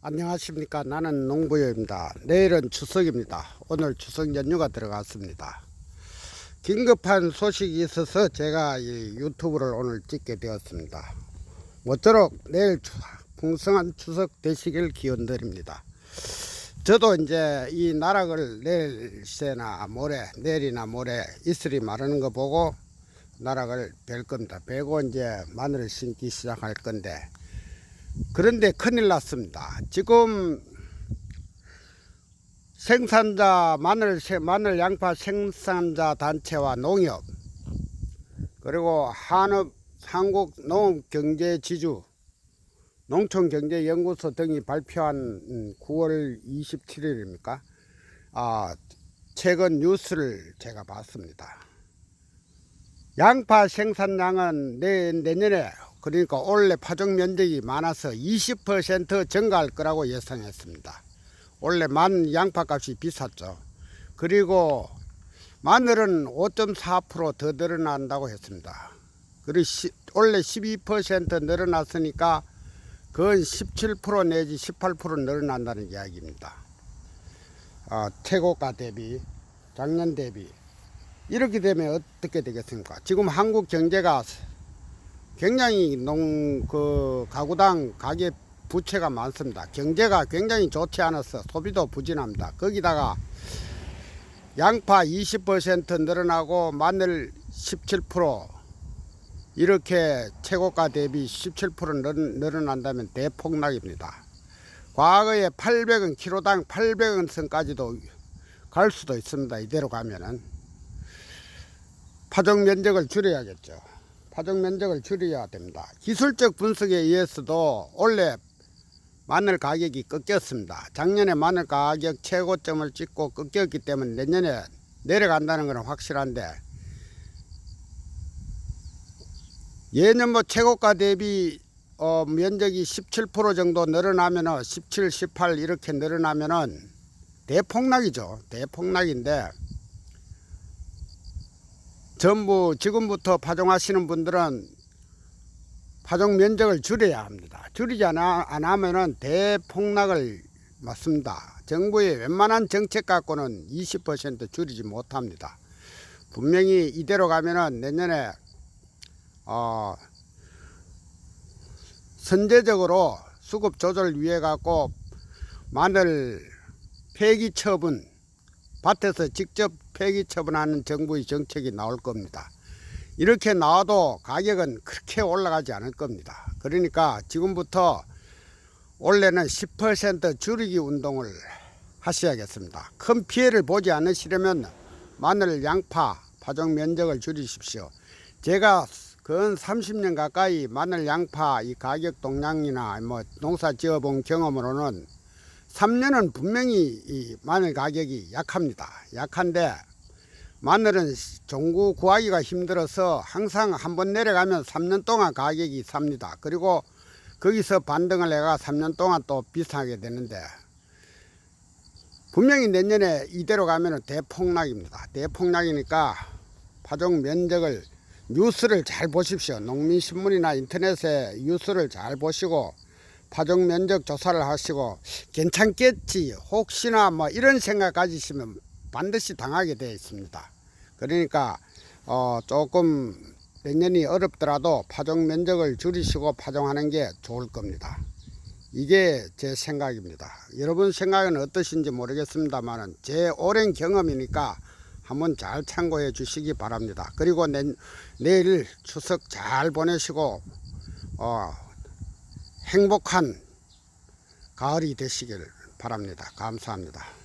안녕하십니까. 나는 농부여입니다. 내일은 추석입니다. 오늘 추석 연휴가 들어갔습니다. 긴급한 소식이 있어서 제가 이 유튜브를 오늘 찍게 되었습니다. 모쪼록 내일 추- 풍성한 추석 되시길 기원드립니다. 저도 이제 이 나락을 내일 새나 모레 내일이나 모레 이슬이 마르는 거 보고 나락을 벨 겁니다. 베고 이제 마늘을 심기 시작할 건데 그런데 큰일 났습니다. 지금 생산자 마늘 세- 마늘 양파 생산자 단체와 농협 그리고 한업 한국 농업경제지주 농촌경제연구소 등이 발표한 음, 9월 27일입니까? 아 최근 뉴스를 제가 봤습니다. 양파 생산량은 내, 내년에 그러니까 올해 파종 면적이 많아서 20% 증가할 거라고 예상했습니다. 올해 만 양파값이 비쌌죠. 그리고 마늘은 5.4%더 늘어난다고 했습니다. 그리고 시, 올해 12% 늘어났으니까 그건 17% 내지 18% 늘어난다는 이야기입니다. 아, 최고가 대비 작년 대비 이렇게 되면 어떻게 되겠습니까? 지금 한국 경제가 굉장히 농 그 가구당 가계 부채가 많습니다. 경제가 굉장히 좋지 않아서 소비도 부진합니다. 거기다가 양파 20% 늘어나고 마늘 17% 이렇게 최고가 대비 17% 늘- 늘어난다면 대폭락입니다. 과거에 800원 키로당 800원 선까지도 갈 수도 있습니다. 이대로 가면은 파종 면적을 줄여야겠죠. 파종 면적을 줄여야 됩니다. 기술적 분석에 의해서도 올해 마늘 가격이 꺾였습니다. 작년에 마늘 가격 최고점을 찍고 꺾였기 때문에 내년에 내려간다는 것은 확실한데 예년 뭐 최고가 대비 어, 면적이 17% 정도 늘어나면은 17, 18 이렇게 늘어나면은 대폭락이죠. 대폭락인데 전부 지금부터 파종하시는 분들은 파종 면적을 줄여야 합니다. 줄이지 않아, 안 하면은 대폭락을 맞습니다. 정부의 웬만한 정책 갖고는 20% 줄이지 못합니다. 분명히 이대로 가면은 내년에 어, 선제적으로 수급 조절 위해 갖고 마늘 폐기 처분 밭에서 직접 폐기 처분하는 정부의 정책이 나올 겁니다. 이렇게 나와도 가격은 그렇게 올라가지 않을 겁니다. 그러니까 지금부터 올해는 10% 줄이기 운동을 하셔야겠습니다. 큰 피해를 보지 않으시려면 마늘, 양파, 파종 면적을 줄이십시오. 제가 근 30년 가까이 마늘, 양파 이 가격 동향이나 뭐 농사 지어본 경험으로는 3년은 분명히 이 마늘 가격이 약합니다. 약한데 마늘은 종구 구하기가 힘들어서 항상 한번 내려가면 3년 동안 가격이 삽니다. 그리고 거기서 반등을 해가 3년 동안 또 비싸게 되는데 분명히 내년에 이대로 가면 대폭락입니다. 대폭락이니까 파종 면적을 뉴스를 잘 보십시오. 농민신문이나 인터넷에 뉴스를 잘 보시고 파종 면적 조사를 하시고 괜찮겠지 혹시나 뭐 이런 생각 가지시면 반드시 당하게 되어 있습니다. 그러니까 어 조금 내년이 어렵더라도 파종 면적을 줄이시고 파종하는 게 좋을 겁니다. 이게 제 생각입니다. 여러분 생각은 어떠신지 모르겠습니다만은 제 오랜 경험이니까 한번 잘 참고해 주시기 바랍니다. 그리고 내, 내일 추석 잘 보내시고 어, 행복한 가을이 되시길 바랍니다. 감사합니다.